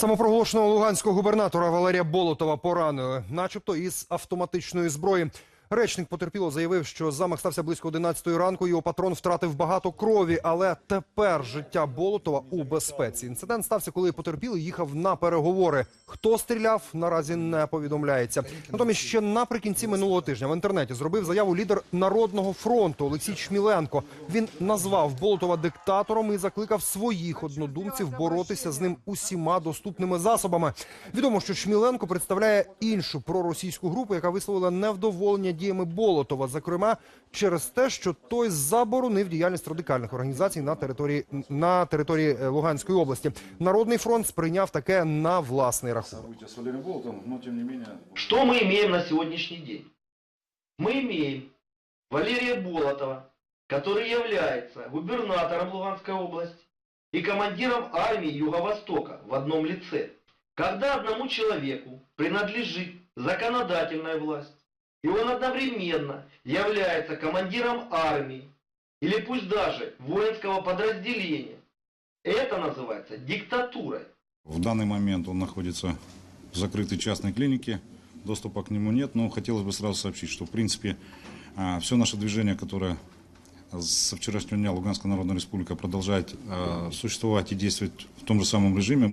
Самопроголошеного луганського губернатора Валерія Болотова поранили, начебто із автоматичної зброї. Речник потерпіло заявив, що замах стався близько 11 ранку. Його патрон втратив багато крові, але тепер життя Болотова у безпеці. Інцидент стався, коли потерпілий їхав на переговори. Хто стріляв, наразі не повідомляється. Натомість ще наприкінці минулого тижня в інтернеті зробив заяву лідер Народного фронту Олексій Чміленко. Він назвав Болотова диктатором і закликав своїх однодумців боротися з ним усіма доступними засобами. Відомо, що Чміленко представляє іншу проросійську групу, яка висловила невдоволення діями Болотова, зокрема через те, що той заборонив діяльність радикальних організацій на території на території е, Луганської області. Народний фронт сприйняв таке на власний рахунок. События с Валерием Болотом, но тем не менее... Что мы имеем на сегодняшний день? Мы имеем Валерия Болотова, который является губернатором Луганской области и командиром армии Юго-Востока в одном лице. Когда одному человеку принадлежит законодательная власть, и он одновременно является командиром армии, или пусть даже воинского подразделения, это называется диктатурой. В данный момент он находится в закрытой частной клинике, доступа к нему нет, но хотелось бы сразу сообщить, что в принципе все наше движение, которое со вчерашнего дня Луганская Народная Республика продолжает а, существовать и действовать в том же самом режиме.